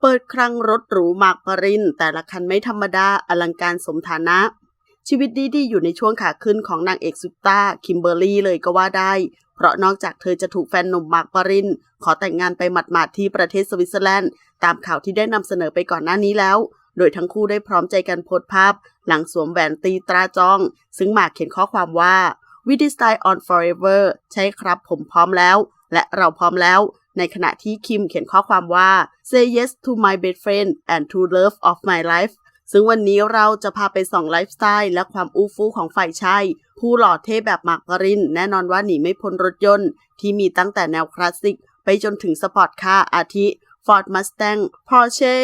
เปิดครั้งรถหรูมากปรินแต่ละคันไม่ธรรมดาอลังการสมฐานะ ชีวิตดีๆอยู่ในช่วงขาขึ้นของนางเอกซุปตาคิมเบอร์รี่เลยก็ว่าได้ เพราะนอกจากเธอจะถูกแฟนหนุ่มมากปรินขอแต่งงานไปหมาดๆที่ประเทศสวิตเซอร์แลนด์ ตามข่าวที่ได้นำเสนอไปก่อนหน้านี้แล้ว โดยทั้งคู่ได้พร้อมใจกันโพสต์ภาพ หลังสวมแหวนตีตราจ้อง ซึ่งหมากเขียนข้อความว่า We decide on forever ใช่ครับผมพร้อมแล้ว และเราพร้อมแล้ว ในขณะที่คิมเขียนข้อความว่า say yes to my best friend and to love of my life ซึ่งวันนี้เราจะพาไปส่องไลฟ์สไตล์และความอู้ฟู่ของฝ่ายชายผู้หล่อเท่แบบมากริน แน่นอนว่าหนีไม่พ้นรถยนต์ ที่มีตั้งแต่แนวคลาสสิก ไปจนถึงสปอร์ตคาร์อาทิ Ford Mustang Porsche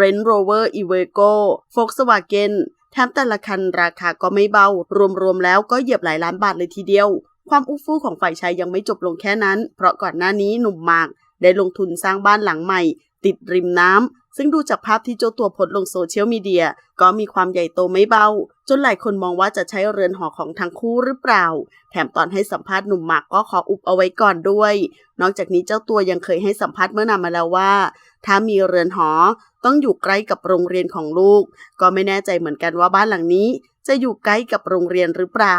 Range Rover Iveco Volkswagen แถมแต่ละคันราคาก็ไม่เบา รวมๆแล้วก็เหยียบหลายล้านบาทเลยทีเดียว ความอู้ฟู่ของฝ่ายชายยังไม่จบลงแค่นั้น เพราะก่อนหน้านี้หนุ่มมากได้ลงทุนสร้างบ้านหลังใหม่ ติดริมน้ำซึ่งดูจากภาพที่เจ้าตัวโพสลงโซเชียลมีเดีย ก็มีความใหญ่โตไม่เบา จนหลายคนมองว่าจะใช้เรือนหอของทั้งคู่หรือเปล่า แถมตอนให้สัมภาษณ์หนุ่มหมากก็ขออุบเอาไว้ก่อนด้วย นอกจากนี้เจ้าตัวยังเคยให้สัมภาษณ์เมื่อนานมาแล้วว่า ถ้ามีเรือนหอต้องอยู่ใกล้กับโรงเรียนของลูก ก็ไม่แน่ใจเหมือนกันว่าบ้านหลังนี้จะอยู่ใกล้กับโรงเรียนหรือเปล่า